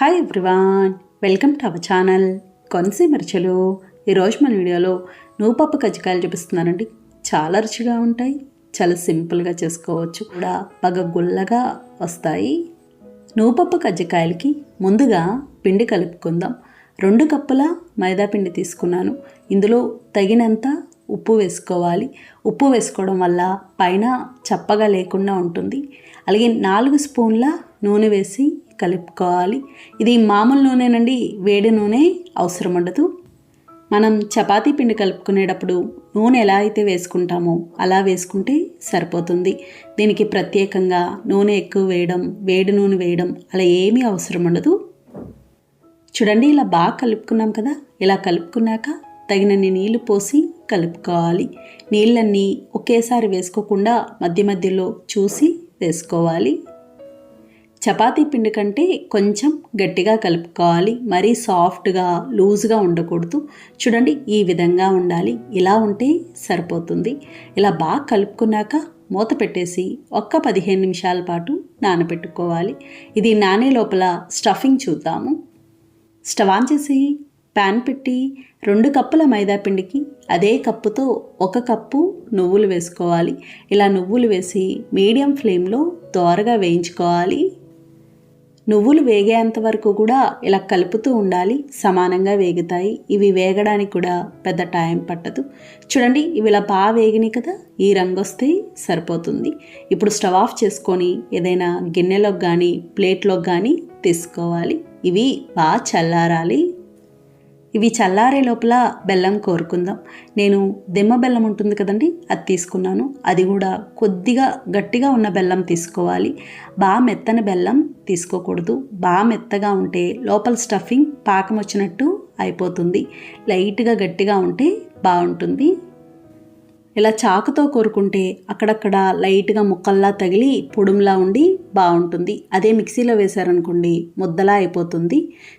Hi everyone welcome to our channel కొనసి మరచలు. ఈరోజు మన వీడియోలో నూపప్పు కజ్జికాయలు చూపిస్తున్నానండి. చాలా రుచిగా ఉంటాయి చాలా సింపుల్గా చేసుకోవచ్చు. కూడా బాగా గుల్లగా వస్తాయి. నూపప్పు కజ్జికాయలకి ముందుగా పిండి కలుపుకుందాం. రెండు కప్పుల మైదా పిండి తీసుకున్నాను. ఇందులో తగినంత ఉప్పు వేసుకోవాలి. ఉప్పు వేసుకోవడం వల్ల పైన చప్పగా లేకుండా ఉంటుంది. అలాగే నాలుగు స్పూన్ల నూనె వేసి కలుపుకోవాలి. ఇది మామూలు నూనెనండి వేడి నూనె అవసరం ఉండదు. మనం చపాతీ పిండి కలుపుకునేటప్పుడు నూనె ఎలా అయితే వేసుకుంటామో అలా వేసుకుంటే సరిపోతుంది. దీనికి ప్రత్యేకంగా నూనె ఎక్కువ వేయడం వేడి నూనె వేయడం అలా ఏమీ అవసరం ఉండదు. చూడండి ఇలా బాగా కలుపుకున్నాం కదా? ఇలా కలుపుకున్నాక తగినన్ని నీళ్ళు పోసి కలుపుకోవాలి. నీళ్ళన్నీ ఒకేసారి వేసుకోకుండా మధ్య మధ్యలో చూసి వేసుకోవాలి. చపాతీ పిండి కంటే కొంచెం గట్టిగా కలుపుకోవాలి. మరీ సాఫ్ట్గా లూజ్గా ఉండకూడదు. చూడండి ఈ విధంగా ఉండాలి. ఇలా ఉంటే సరిపోతుంది. ఇలా బాగా కలుపుకున్నాక మూత పెట్టేసి ఒక్క పదిహేను నిమిషాల పాటు నానబెట్టుకోవాలి. ఇది నానే లోపల స్టఫింగ్ చూద్దాము. స్టవ్ ఆన్ చేసి ప్యాన్ పెట్టి రెండు కప్పుల మైదా పిండికి అదే కప్పుతో ఒక కప్పు నువ్వులు వేసుకోవాలి. ఇలా నువ్వులు వేసి మీడియం ఫ్లేమ్లో దోరగా వేయించుకోవాలి. నువ్వులు వేగేంత వరకు కూడా ఇలా కలుపుతూ ఉండాలి. సమానంగా వేగుతాయి. ఇవి వేగడానికి కూడా పెద్ద టైం పట్టదు. చూడండి ఇవి ఇలా బాగా వేగినాయి కదా ఈ రంగు వస్తే సరిపోతుంది. ఇప్పుడు స్టవ్ ఆఫ్ చేసుకొని ఏదైనా గిన్నెలోకి కానీ ప్లేట్లోకి కానీ తీసుకోవాలి. ఇవి బాగా చల్లారాలి. ఇవి చల్లారే లోపల బెల్లం కోరుకుందాం. నేను దిమ్మ బెల్లం ఉంటుంది కదండి అది తీసుకున్నాను. అది కూడా కొద్దిగా గట్టిగా ఉన్న బెల్లం తీసుకోవాలి. బాగా మెత్తని బెల్లం తీసుకోకూడదు. బాగా మెత్తగా ఉంటే లోపల స్టఫింగ్ పాకం వచ్చినట్టు అయిపోతుంది. లైట్గా గట్టిగా ఉంటే బాగుంటుంది. ఇలా చాకుతో కోరుకుంటే అక్కడక్కడ లైట్గా ముక్కల్లా తగిలి పొడుములా ఉండి బాగుంటుంది అదే మిక్సీలో వేశారనుకోండి ముద్దలా అయిపోతుంది.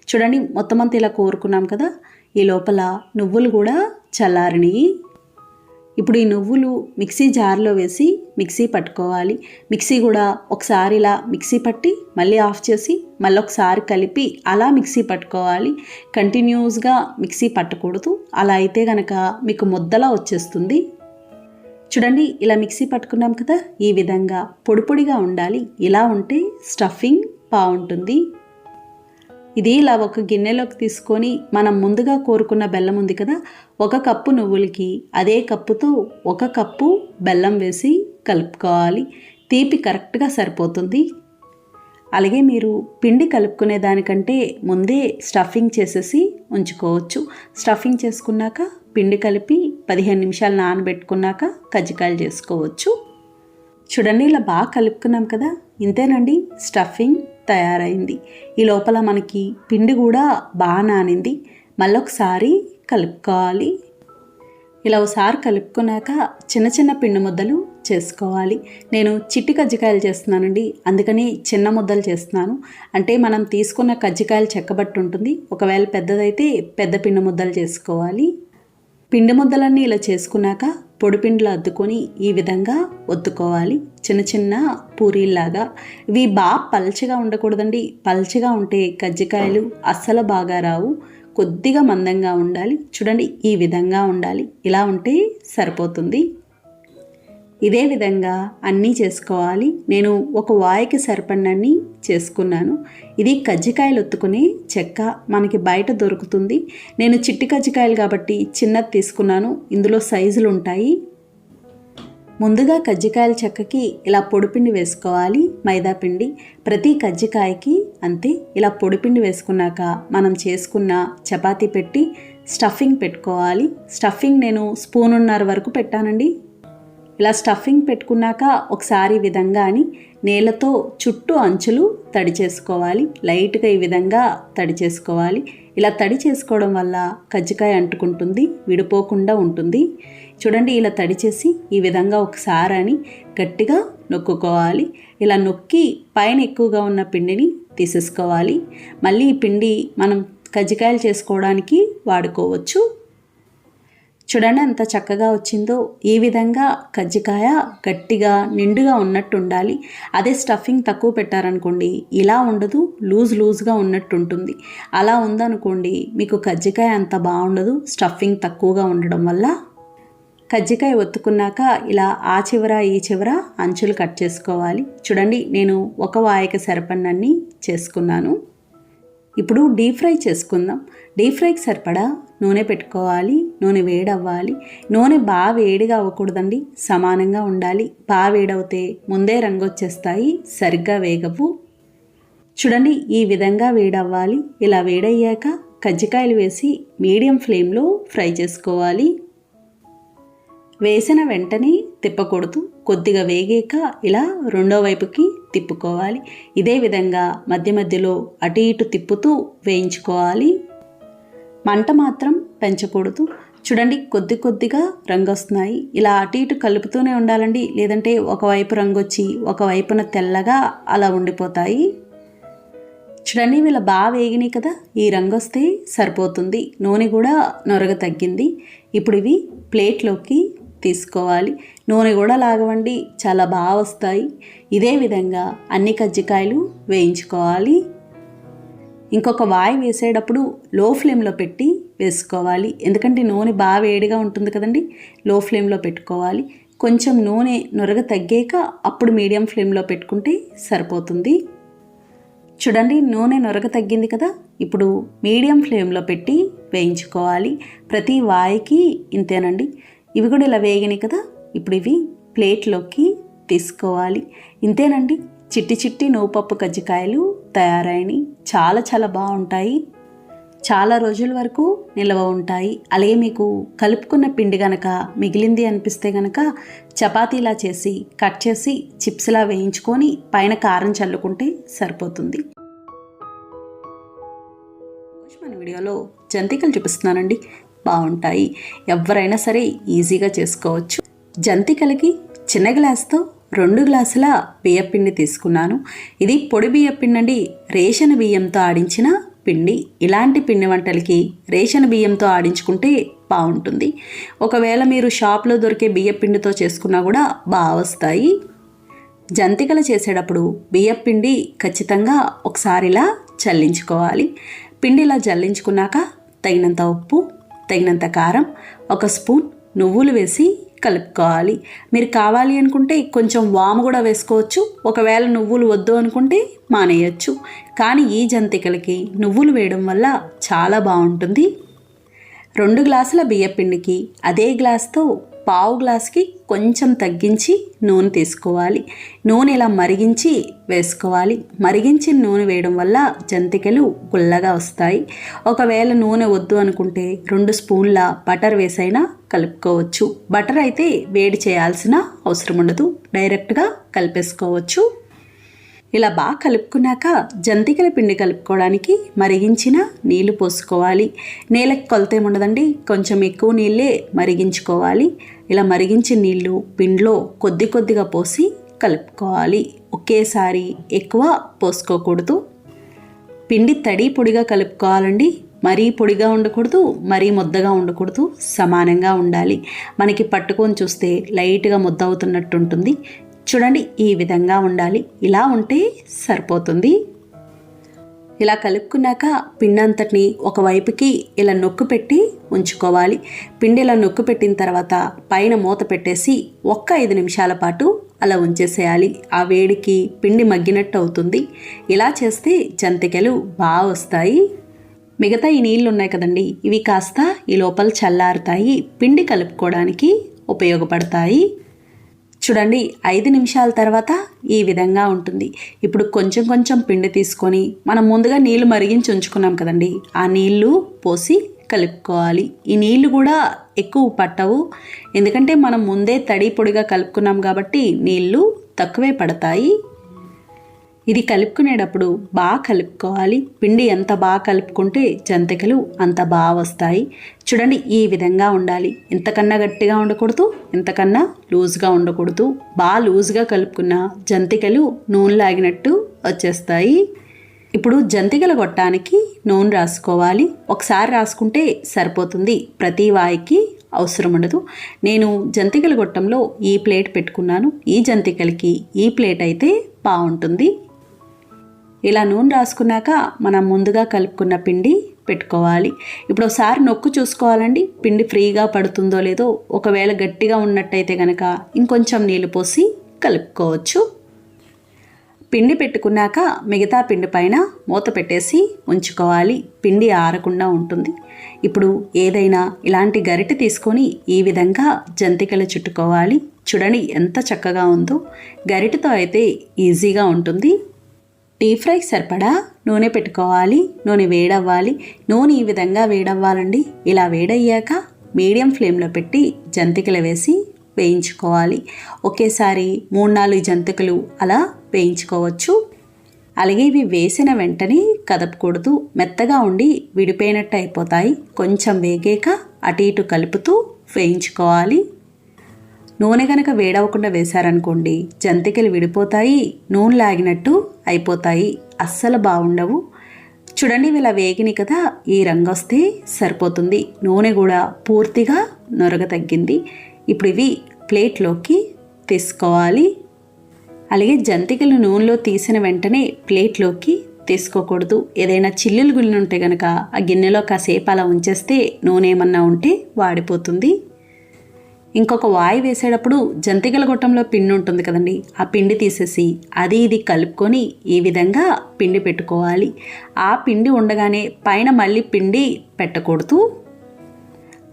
చూడండి మొత్తం అంతా ఇలా కోరుకున్నాం కదా ఈ లోపల నువ్వులు కూడా చల్లారినవి ఇప్పుడు ఈ నువ్వులు మిక్సీ జార్లో వేసి మిక్సీ పట్టుకోవాలి. మిక్సీ కూడా ఒకసారి ఇలా మిక్సీ పట్టి మళ్ళీ ఆఫ్ చేసి మళ్ళీ ఒకసారి కలిపి అలా మిక్సీ పట్టుకోవాలి. కంటిన్యూస్గా మిక్సీ పట్టకూడదు. అలా అయితే కనుక మీకు ముద్దలా వచ్చేస్తుంది. చూడండి ఇలా మిక్సీ పట్టుకున్నాం కదా ఈ విధంగా పొడి పొడిగా ఉండాలి. ఇలా ఉంటే స్టఫింగ్ బాగుంటుంది. ఇది ఇలా ఒక గిన్నెలోకి తీసుకొని మనం ముందుగా కోరుకున్న బెల్లం ఉంది కదా ఒక కప్పు నువ్వులకి అదే కప్పుతో ఒక కప్పు బెల్లం వేసి కలుపుకోవాలి. తీపి కరెక్ట్గా సరిపోతుంది. అలాగే మీరు పిండి కలుపుకునే దానికంటే ముందే స్టఫింగ్ చేసేసి ఉంచుకోవచ్చు. స్టఫింగ్ చేసుకున్నాక పిండి కలిపి పదిహేను నిమిషాలు నానబెట్టుకున్నాక కజ్జికాయలు చేసుకోవచ్చు. చూడండి ఇలా బాగా కలుపుకున్నాం కదా. ఇంతేనండి స్టఫింగ్ తయారైంది. ఈ లోపల మనకి పిండి కూడా బాగా నానింది. మళ్ళొకసారి కలుపుకోవాలి. ఇలా ఒకసారి కలుపుకున్నాక చిన్న చిన్న పిండి ముద్దలు చేసుకోవాలి. నేను చిట్టి కజ్జికాయలు చేస్తున్నానండి. అందుకని చిన్న ముద్దలు చేస్తున్నాను. అంటే మనం తీసుకున్న కజ్జికాయలు చెక్కబట్టి ఉంటుంది. ఒకవేళ పెద్దదైతే పెద్ద పిండి ముద్దలు చేసుకోవాలి. పిండి ముద్దలన్నీ ఇలా చేసుకున్నాక పొడిపిండిలో అద్దుకొని ఈ విధంగా ఒత్తుకోవాలి. చిన్న చిన్న పూరీల్లాగా. ఇవి బాగా పల్చగా ఉండకూడదండి. పల్చగా ఉంటే కజ్జికాయలు అస్సలు బాగా రావు. కొద్దిగా మందంగా ఉండాలి. చూడండి ఈ విధంగా ఉండాలి. ఇలా ఉంటే సరిపోతుంది. ఇదే విధంగా అన్నీ చేసుకోవాలి. నేను ఒక వాయికి సరిపడినన్ని చేసుకున్నాను. ఇది కజ్జికాయలు ఒత్తుకునే చెక్క మనకి బయట దొరుకుతుంది. నేను చిట్టి కజ్జికాయలు కాబట్టి చిన్నది తీసుకున్నాను. ఇందులో సైజులు ఉంటాయి. ముందుగా కజ్జికాయల చెక్కకి ఇలా పొడిపిండి వేసుకోవాలి. మైదాపిండి ప్రతి కజ్జికాయకి అంతే. ఇలా పొడిపిండి వేసుకున్నాక మనం చేసుకున్న చపాతీ పెట్టి స్టఫింగ్ పెట్టుకోవాలి. స్టఫింగ్ నేను స్పూన్ ఉన్నర వరకు పెట్టానండి. ఇలా స్టఫింగ్ పెట్టుకున్నాక ఒకసారి ఈ విధంగా అని నేలతో చుట్టూ అంచులు తడి చేసుకోవాలి. లైట్గా ఈ విధంగా తడి చేసుకోవాలి. ఇలా తడి చేసుకోవడం వల్ల కజ్జికాయ అంటుకుంటుంది విడిపోకుండా ఉంటుంది. చూడండి ఇలా తడి చేసి ఈ విధంగా ఒకసారి అని గట్టిగా నొక్కుకోవాలి. ఇలా నొక్కి పైన ఎక్కువగా ఉన్న పిండిని తీసేసుకోవాలి. మళ్ళీ ఈ పిండి మనం కజ్జికాయలు చేసుకోవడానికి వాడుకోవచ్చు. చూడండి ఎంత చక్కగా వచ్చిందో. ఈ విధంగా కజ్జికాయ గట్టిగా నిండుగా ఉన్నట్టు ఉండాలి అదే స్టఫింగ్ తక్కువ పెట్టారనుకోండి ఇలా ఉండదు లూజ్ లూజ్గా ఉన్నట్టు ఉంటుంది అలా ఉందనుకోండి మీకు కజ్జికాయ అంత బాగుండదు స్టఫింగ్ తక్కువగా ఉండడం వల్ల. కజ్జికాయ ఒత్తుకున్నాక ఇలా ఆ చివర ఈ చివర అంచులు కట్ చేసుకోవాలి. చూడండి నేను ఒక వాయిక సరిపన్నన్ని చేసుకున్నాను. ఇప్పుడు డీప్ ఫ్రై చేసుకుందాం. డీప్ ఫ్రైకి సరిపడా నూనె పెట్టుకోవాలి. నూనె వేడవ్వాలి. నూనె బాగా వేడిగా అవ్వకూడదండి. సమానంగా ఉండాలి. బాగా వేడవుతే ముందే రంగు వచ్చేస్తాయి సరిగ్గా వేగవు. చూడండి ఈ విధంగా వేడవ్వాలి. ఇలా వేడయ్యాక కజ్జికాయలు వేసి మీడియం ఫ్లేమ్లో ఫ్రై చేసుకోవాలి. వేసిన వెంటనే తిప్పకూడదు. కొద్దిగా వేగాక ఇలా రెండో వైపుకి తిప్పుకోవాలి. ఇదే విధంగా మధ్య మధ్యలో అటు ఇటు తిప్పుతూ వేయించుకోవాలి. మంట మాత్రం పెంచకూడదు. చూడండి కొద్ది కొద్దిగా రంగు వస్తున్నాయి ఇలా అటు ఇటు కలుపుతూనే ఉండాలండి. లేదంటే ఒకవైపు రంగు వచ్చి ఒకవైపున తెల్లగా అలా ఉండిపోతాయి. చూడండి వీళ్ళ బాగా వేగినాయి కదా. ఈ రంగు వస్తే సరిపోతుంది. నూనె కూడా నొరగ తగ్గింది. ఇప్పుడు ఇవి ప్లేట్లోకి తీసుకోవాలి. నూనె కూడా లాగవండి. చాలా బాగా వస్తాయి. ఇదే విధంగా అన్ని కజ్జికాయలు వేయించుకోవాలి. ఇంకొక వాయి వేసేటప్పుడు లో ఫ్లేమ్లో పెట్టి వేసుకోవాలి. ఎందుకంటే నూనె బాగా వేడిగా ఉంటుంది కదండి. లో ఫ్లేమ్లో పెట్టుకోవాలి. కొంచెం నూనె నొరగ తగ్గాక అప్పుడు మీడియం ఫ్లేమ్లో పెట్టుకుంటే సరిపోతుంది. చూడండి నూనె నొరగ తగ్గింది కదా. ఇప్పుడు మీడియం ఫ్లేమ్లో పెట్టి వేయించుకోవాలి. ప్రతి వాయికి ఇంతేనండి. ఇవి కూడా ఇలా వేగినాయి కదా ఇప్పుడు ఇవి ప్లేట్లోకి తీసుకోవాలి. ఇంతేనండి చిట్టి చిట్టి నూపప్పు కజ్జికాయలు తయారైనవి. చాలా చాలా బాగుంటాయి. చాలా రోజుల వరకు నిల్వ ఉంటాయి. అలాగే మీకు కలుపుకున్న పిండి గనక మిగిలింది అనిపిస్తే గనక చపాతీలా చేసి కట్ చేసి చిప్స్లా వేయించుకొని పైన కారం చల్లుకుంటే సరిపోతుంది. మన వీడియోలో జంతికలు చూపిస్తున్నానండి. బాగుంటాయి. ఎవరైనా సరే ఈజీగా చేసుకోవచ్చు. జంతికలకి చిన్న గ్లాస్తో రెండు గ్లాసుల బియ్యపిండి తీసుకున్నాను. ఇది పొడి బియ్యపిండి అండి రేషన్ బియ్యంతో ఆడించిన పిండి. ఇలాంటి పిండి వంటలకి రేషన్ బియ్యంతో ఆడించుకుంటే బాగుంటుంది. ఒకవేళ మీరు షాప్లో దొరికే బియ్యపిండితో చేసుకున్నా కూడా బాగా వస్తాయి. జంతికలు చేసేటప్పుడు బియ్యపిండి ఖచ్చితంగా ఒకసారిలా చల్లించుకోవాలి. పిండి ఇలా జల్లించుకున్నాక తగినంత ఉప్పు తగినంత కారం ఒక స్పూన్ నువ్వులు వేసి కలుపుకోవాలి. మీరు కావాలి అనుకుంటే కొంచెం వాము కూడా వేసుకోవచ్చు. ఒకవేళ నువ్వులు వద్దు అనుకుంటే మానేయచ్చు. కానీ ఈ జంతికలకి నువ్వులు వేయడం వల్ల చాలా బాగుంటుంది. రెండు గ్లాసుల బియ్యపిండికి అదే గ్లాస్తో పావు గ్లాస్కి కొంచెం తగ్గించి నూనె తీసుకోవాలి. నూనె ఇలా మరిగించి వేసుకోవాలి. మరిగించిన నూనె వేయడం వల్ల జంతికలు గుల్లగా వస్తాయి. ఒకవేళ నూనె వద్దు అనుకుంటే రెండు స్పూన్ల బటర్ వేసైనా కలుపుకోవచ్చు. బటర్ అయితే వేడి చేయాల్సిన అవసరం ఉండదు. డైరెక్ట్గా కలిపేసుకోవచ్చు. ఇలా బాగా కలుపుకున్నాక జంతికల పిండి కలుపుకోవడానికి మరిగించిన నీళ్ళు పోసుకోవాలి. నేలకు కొలత ఏముండదండి కొంచెం ఎక్కువ నీళ్ళే మరిగించుకోవాలి. ఇలా మరిగించిన నీళ్ళు పిండిలో కొద్ది కొద్దిగా పోసి కలుపుకోవాలి. ఒకేసారి ఎక్కువ పోసుకోకూడదు. పిండి తడి పొడిగా కలుపుకోవాలండి. మరీ పొడిగా ఉండకూడదు మరీ ముద్దగా ఉండకూడదు సమానంగా ఉండాలి. మనకి పట్టుకొని చూస్తే లైట్గా ముద్ద అవుతున్నట్టు ఉంటుంది చూడండి ఈ విధంగా ఉండాలి. ఇలా ఉంటే సరిపోతుంది. ఇలా కలుపుకున్నాక పిండి అంతటిని ఒకవైపుకి ఇలా నొక్కు పెట్టి ఉంచుకోవాలి. పిండి ఇలా నొక్కు పెట్టిన తర్వాత పైన మూత పెట్టేసి ఒక్క ఐదు నిమిషాల పాటు అలా ఉంచేసేయాలి. ఆ వేడికి పిండి మగ్గినట్టు అవుతుంది. ఇలా చేస్తే జంతికలు బాగా వస్తాయి. మిగతా ఈ నీళ్ళు ఉన్నాయి కదండి ఇవి కాస్త ఈ లోపల చల్లారుతాయి. పిండి కలుపుకోవడానికి ఉపయోగపడతాయి. చూడండి ఐదు నిమిషాల తర్వాత ఈ విధంగా ఉంటుంది. ఇప్పుడు కొంచెం కొంచెం పిండి తీసుకొని మనం ముందుగా నీళ్ళు మరిగించి ఉంచుకున్నాం కదండి. ఆ నీళ్ళు పోసి కలుపుకోవాలి. ఈ నీళ్ళు కూడా ఎక్కువ పట్టవు. ఎందుకంటే మనం ముందే తడి పొడిగా కలుపుకున్నాం కాబట్టి నీళ్ళు తక్కువే పడతాయి. ఇది కలుపుకునేటప్పుడు బాగా కలుపుకోవాలి. పిండి ఎంత బాగా కలుపుకుంటే జంతికలు అంత బాగా వస్తాయి. చూడండి ఈ విధంగా ఉండాలి. ఇంతకన్నా గట్టిగా ఉండకూడదు ఇంతకన్నా లూజ్గా ఉండకూడదు. బాగా లూజ్గా కలుపుకున్న జంతికలు నూనె లాగినట్టు వచ్చేస్తాయి. ఇప్పుడు జంతికల గొట్టానికి నూనె రాసుకోవాలి. ఒకసారి రాసుకుంటే సరిపోతుంది. ప్రతి వాయికి అవసరం ఉండదు. నేను జంతికల గొట్టంలో ఈ ప్లేట్ పెట్టుకున్నాను. ఈ జంతికలకి ఈ ప్లేట్ అయితే బాగుంటుంది. ఇలా నూనె రాసుకున్నాక మనం ముందుగా కలుపుకున్న పిండి పెట్టుకోవాలి. ఇప్పుడు ఒకసారి నొక్కు చూసుకోవాలండి. పిండి ఫ్రీగా పడుతుందో లేదో ఒకవేళ గట్టిగా ఉన్నట్టయితే కనుక ఇంకొంచెం నీళ్ళు పోసి కలుపుకోవచ్చు. పిండి పెట్టుకున్నాక మిగతా పిండి పైన మూత పెట్టేసి ఉంచుకోవాలి. పిండి ఆరకుండా ఉంటుంది. ఇప్పుడు ఏదైనా ఇలాంటి గరిటె తీసుకొని ఈ విధంగా జంతికలు చుట్టుకోవాలి. చూడండి ఎంత చక్కగా ఉందో. గరిటెతో అయితే ఈజీగా ఉంటుంది. డీప్ ఫ్రై సరిపడా నూనె పెట్టుకోవాలి. నూనె వేడవ్వాలి. నూనె ఈ విధంగా వేడవ్వాలండి. ఇలా వేడయ్యాక మీడియం ఫ్లేమ్లో పెట్టి జంతికలు వేసి వేయించుకోవాలి. ఒకేసారి మూడు నాలుగు జంతికలు అలా వేయించుకోవచ్చు. అలాగే ఇవి వేసిన వెంటనే కదపకూడదు. మెత్తగా ఉండి విడిపోయినట్టు అయిపోతాయి. కొంచెం వేగాక అటు ఇటు కలుపుతూ వేయించుకోవాలి. నూనె కనుక వేడవకుండా వేశారనుకోండి జంతికలు విడిపోతాయి నూనె లాగినట్టు అయిపోతాయి అస్సలు బాగుండవు చూడండి ఇలా వేగిని కదా ఈ రంగు వస్తే సరిపోతుంది. నూనె కూడా పూర్తిగా నొరగ తగ్గింది. ఇప్పుడు ఇవి ప్లేట్లోకి తీసుకోవాలి. అలాగే జంతికలు నూనెలో తీసిన వెంటనే ప్లేట్లోకి తీసుకోకూడదు. ఏదైనా చిల్లులు గుళ్ళు ఉంటే కనుక ఆ గిన్నెలో కాసేపు అలా ఉంచేస్తే నూనె ఏమన్నా ఉంటే వాడిపోతుంది. ఇంకొక వాయి వేసేటప్పుడు జంతికల గొట్టంలో పిండి ఉంటుంది కదండి ఆ పిండి తీసేసి అది ఇది కలుపుకొని ఈ విధంగా పిండి పెట్టుకోవాలి. ఆ పిండి ఉండగానే పైన మళ్ళీ పిండి పెట్టకూడదు.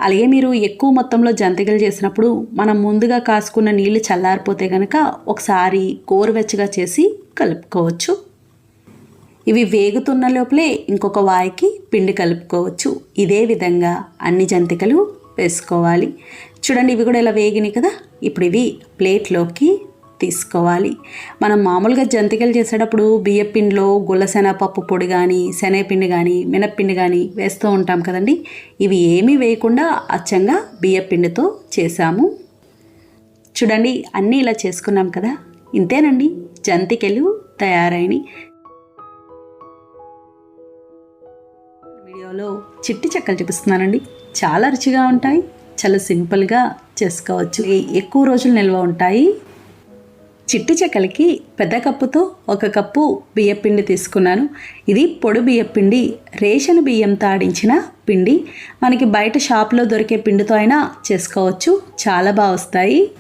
అలాగే మీరు ఎక్కువ మొత్తంలో జంతికలు చేసినప్పుడు మనం ముందుగా కాసుకున్న నీళ్ళు చల్లారిపోతే కనుక ఒకసారి గోరువెచ్చగా చేసి కలుపుకోవచ్చు. ఇవి వేగుతున్న లోపలే ఇంకొక వాయికి పిండి కలుపుకోవచ్చు. ఇదే విధంగా అన్ని జంతికలు వేసుకోవాలి. చూడండి ఇవి కూడా ఇలా వేగినాయి కదా. ఇప్పుడు ఇవి ప్లేట్లోకి తీసుకోవాలి. మనం మామూలుగా జంతికలు చేసేటప్పుడు బియ్యపిండిలో గుల్లశనగపప్పు పొడి కానీ శనగపిండి కానీ మినప్పిండి కానీ వేస్తూ ఉంటాం కదండి. ఇవి ఏమీ వేయకుండా అచ్చంగా బియ్యపిండితో చేసాము చూడండి అన్నీ ఇలా చేసుకున్నాం కదా. ఇంతేనండి జంతికలు తయారైనవి వీడియోలో చిట్టి చెక్కలు చూపిస్తున్నానండి. చాలా రుచిగా ఉంటాయి. చాలా సింపుల్గా చేసుకోవచ్చు. ఎక్కువ రోజులు నిల్వ ఉంటాయి. చిట్టి చెక్కలకి పెద్ద కప్పుతో ఒక కప్పు బియ్యపిండి తీసుకున్నాను. ఇది పొడి బియ్యపిండి రేషన్ బియ్యంతో ఆడించిన పిండి. మనకి బయట షాప్లో దొరికే పిండితో అయినా చేసుకోవచ్చు. చాలా బాగా వస్తాయి.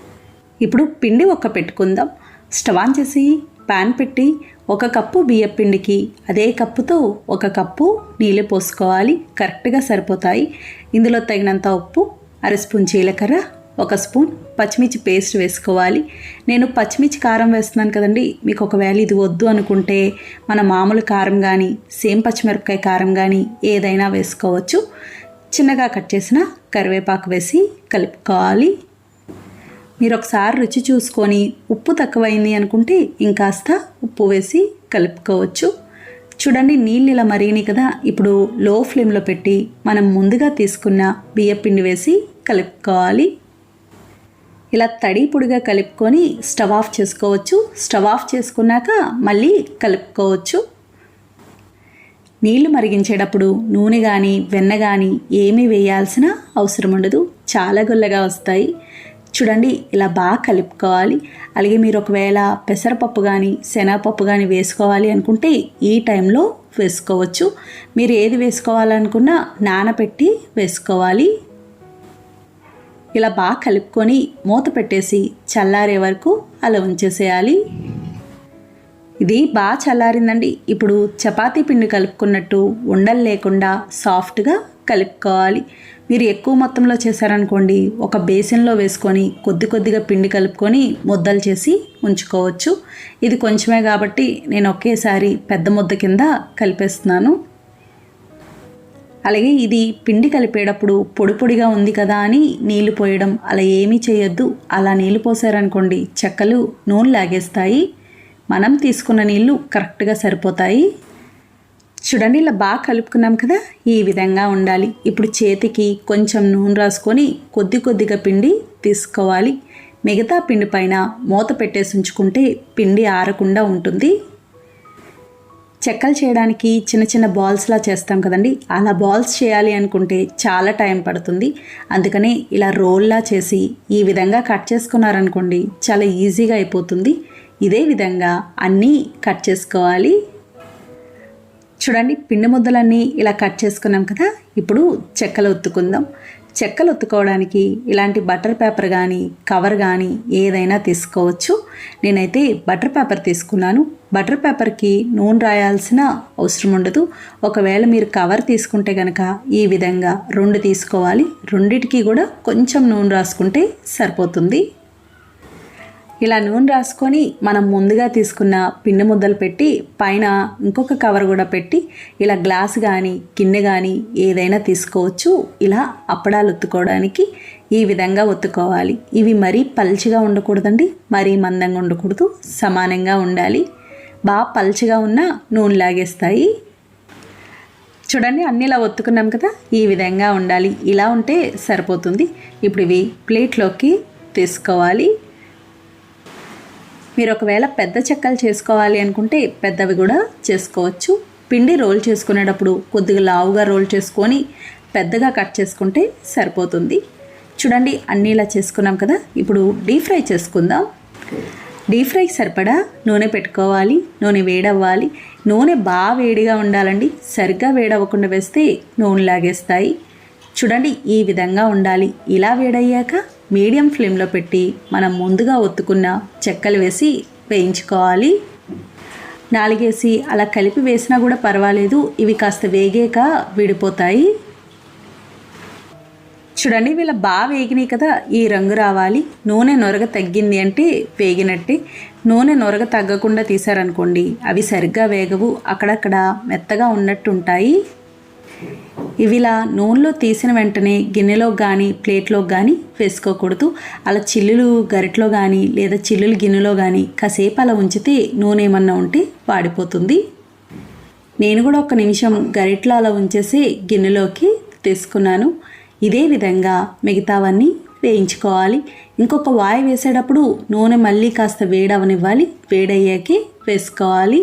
ఇప్పుడు పిండి ఒక్క పెట్టుకుందాం. స్టవ్ ఆన్ చేసి ప్యాన్ పెట్టి ఒక కప్పు బియ్యపిండికి అదే కప్పుతో ఒక కప్పు నీళ్ళు పోసుకోవాలి. కరెక్ట్గా సరిపోతాయి. ఇందులో తగినంత ఉప్పు అర స్పూన్ జీలకర్ర ఒక స్పూన్ పచ్చిమిర్చి పేస్ట్ వేసుకోవాలి. నేను పచ్చిమిర్చి కారం వేస్తున్నాను కదండి మీకు ఒకవేళ ఇది వద్దు అనుకుంటే మన మామూలు కారం కానీ సేమ్ పచ్చిమిరపకాయ కారం కానీ ఏదైనా వేసుకోవచ్చు. చిన్నగా కట్ చేసిన కరివేపాకు వేసి కలుపుకోవాలి. మీరు ఒకసారి రుచి చూసుకొని ఉప్పు తక్కువైంది అనుకుంటే ఇంకాస్త ఉప్పు వేసి కలుపుకోవచ్చు. చూడండి నీళ్ళు ఇలా మరిగినాయి కదా. ఇప్పుడు లో ఫ్లేమ్లో పెట్టి మనం ముందుగా తీసుకున్న బియ్యపిండి వేసి కలుపుకోవాలి. ఇలా తడి పొడిగా కలుపుకొని స్టవ్ ఆఫ్ చేసుకోవచ్చు. స్టవ్ ఆఫ్ చేసుకున్నాక మళ్ళీ కలుపుకోవచ్చు. నీళ్ళు మరిగించేటప్పుడు నూనె కానీ వెన్న కానీ ఏమీ వేయాల్సిన అవసరం ఉండదు. చాలా గుల్లగా వస్తాయి. చూడండి ఇలా బాగా కలుపుకోవాలి. అలాగే మీరు ఒకవేళ పెసరపప్పు కానీ శనగపప్పు కానీ వేసుకోవాలి అనుకుంటే ఈ టైంలో వేసుకోవచ్చు. మీరు ఏది వేసుకోవాలనుకున్నా నానబెట్టి వేసుకోవాలి. ఇలా బాగా కలుపుకొని మూత పెట్టేసి చల్లారే వరకు అలా ఉంచేసేయాలి. ఇది బాగా చల్లారిందండి. ఇప్పుడు చపాతీ పిండి కలుపుకున్నట్టు ఉండలు లేకుండా సాఫ్ట్గా కలుపుకోవాలి. మీరు ఎక్కువ మొత్తంలో చేశారనుకోండి ఒక బేసిన్లో వేసుకొని కొద్ది కొద్దిగా పిండి కలుపుకొని ముద్దలు చేసి ఉంచుకోవచ్చు. ఇది కొంచెమే కాబట్టి నేను ఒకేసారి పెద్ద ముద్ద కింద కలిపేస్తున్నాను. అలాగే ఇది పిండి కలిపేటప్పుడు పొడి పొడిగా ఉంది కదా అని నీళ్ళు పోయడం అలా ఏమీ చేయొద్దు. అలా నీళ్ళు పోసారనుకోండి చెక్కలు నూనె లాగేస్తాయి మనం తీసుకున్న నీళ్ళు కరెక్ట్గా సరిపోతాయి. చూడండి ఇలా బాగా కలుపుకున్నాం కదా ఈ విధంగా ఉండాలి. ఇప్పుడు చేతికి కొంచెం నూనె రాసుకొని కొద్ది కొద్దిగా పిండి తీసుకోవాలి. మిగతా పిండి పైన మూత పెట్టేసి ఉంచుకుంటే పిండి ఆరకుండా ఉంటుంది. చెక్కలు చేయడానికి చిన్న చిన్న బాల్స్లా చేస్తాం కదండి అలా బాల్స్ చేయాలి అనుకుంటే చాలా టైం పడుతుంది. అందుకని ఇలా రోల్లా చేసి ఈ విధంగా కట్ చేసుకున్నారనుకోండి చాలా ఈజీగా అయిపోతుంది. ఇదే విధంగా అన్నీ కట్ చేసుకోవాలి. చూడండి పిండి ముద్దలన్నీ ఇలా కట్ చేసుకున్నాం కదా ఇప్పుడు చెక్కలు ఒత్తుకుందాం. చెక్కలు ఒత్తుకోవడానికి ఇలాంటి బటర్ పేపర్ కానీ కవర్ కానీ ఏదైనా తీసుకోవచ్చు. నేనైతే బటర్ పేపర్ తీసుకున్నాను. బటర్ పేపర్కి నూనె రాయాల్సిన అవసరం ఉండదు. ఒకవేళ మీరు కవర్ తీసుకుంటే కనుక ఈ విధంగా రెండు తీసుకోవాలి. రెండిటికి కూడా కొంచెం నూనె రాసుకుంటే సరిపోతుంది. ఇలా నూనె రాసుకొని మనం ముందుగా తీసుకున్న పిండి ముద్దలు పెట్టి పైన ఇంకొక కవర్ కూడా పెట్టి ఇలా గ్లాస్ కానీ గిన్నె కానీ ఏదైనా తీసుకోవచ్చు. ఇలా అప్పడాలు ఒత్తుకోవడానికి ఈ విధంగా ఒత్తుకోవాలి. ఇవి మరీ పల్చిగా ఉండకూడదండి. మరీ మందంగా ఉండకూడదు. సమానంగా ఉండాలి. బాగా పల్చిగా ఉన్న నూనె లాగేస్తాయి. చూడండి అన్ని ఇలా ఒత్తుకున్నాం కదా. ఈ విధంగా ఉండాలి. ఇలా ఉంటే సరిపోతుంది. ఇప్పుడు ఇవి ప్లేట్లోకి తీసుకోవాలి. మీరు ఒకవేళ పెద్ద చెక్కలు చేసుకోవాలి అనుకుంటే పెద్దవి కూడా చేసుకోవచ్చు. పిండి రోల్ చేసుకునేటప్పుడు కొద్దిగా లావుగా రోల్ చేసుకొని పెద్దగా కట్ చేసుకుంటే సరిపోతుంది. చూడండి అన్నీ ఇలా చేసుకున్నాం కదా. ఇప్పుడు డీప్ ఫ్రై చేసుకుందాం. డీప్ ఫ్రై సరిపడా నూనె పెట్టుకోవాలి నూనె వేడవ్వాలి. నూనె బాగా వేడిగా ఉండాలండి. సరిగ్గా వేడవ్వకుండా వేస్తే నూనె లాగేస్తాయి. చూడండి ఈ విధంగా ఉండాలి. ఇలా వేడయ్యాక మీడియం ఫ్లేమ్లో పెట్టి మనం ముందుగా ఒత్తుకున్న చెక్కలు వేసి వేయించుకోవాలి. నాలుగేసి అలా కలిపి వేసినా కూడా పర్వాలేదు. ఇవి కాస్త వేగాక విడిపోతాయి. చూడండి వీళ్ళ బాగా వేగినాయి కదా ఈ రంగు రావాలి. నూనె నొరగ తగ్గింది అంటే వేగినట్టే. నూనె నొరగ తగ్గకుండా తీసారనుకోండి అవి సరిగ్గా వేగవు. అక్కడక్కడ మెత్తగా ఉన్నట్టు ఉంటాయి ఇవిలా నూనెలో తీసిన వెంటనే గిన్నెలో కానీ ప్లేట్లో కానీ వేసుకోకూడదు. అలా చిల్లులు గరిటలో కానీ లేదా చిల్లులు గిన్నెలో కానీ కాసేపు అలా ఉంచితే నూనె ఏమన్నా ఉంటే వాడిపోతుంది. నేను కూడా ఒక నిమిషం గరిట్లో అలా ఉంచేసి గిన్నెలోకి తీసుకున్నాను. ఇదే విధంగా మిగతావన్నీ వేయించుకోవాలి. ఇంకొక వాయి వేసేటప్పుడు నూనె మళ్ళీ కాస్త వేడవనివ్వాలి. వేడయ్యాకే వేసుకోవాలి.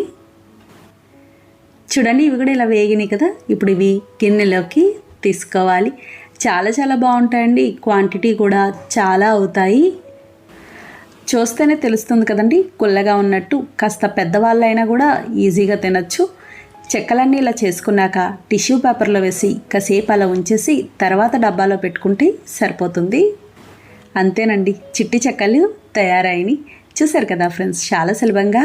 చూడండి ఇవి కూడా ఇలా వేగినాయి కదా. ఇప్పుడు ఇవి గిన్నెలోకి తీసుకోవాలి. చాలా చాలా బాగుంటాయండి. క్వాంటిటీ కూడా చాలా అవుతాయి. చూస్తేనే తెలుస్తుంది కదండి కుల్లగా ఉన్నట్టు. కాస్త పెద్దవాళ్ళైనా కూడా ఈజీగా తినచ్చు. చెక్కలన్నీ ఇలా చేసుకున్నాక టిష్యూ పేపర్లో వేసి కాసేపు అలా ఉంచేసి తర్వాత డబ్బాలో పెట్టుకుంటే సరిపోతుంది. అంతేనండి. చిట్టి చెక్కలు తయారైనవి చూసారు కదా ఫ్రెండ్స్ చాలా సులభంగా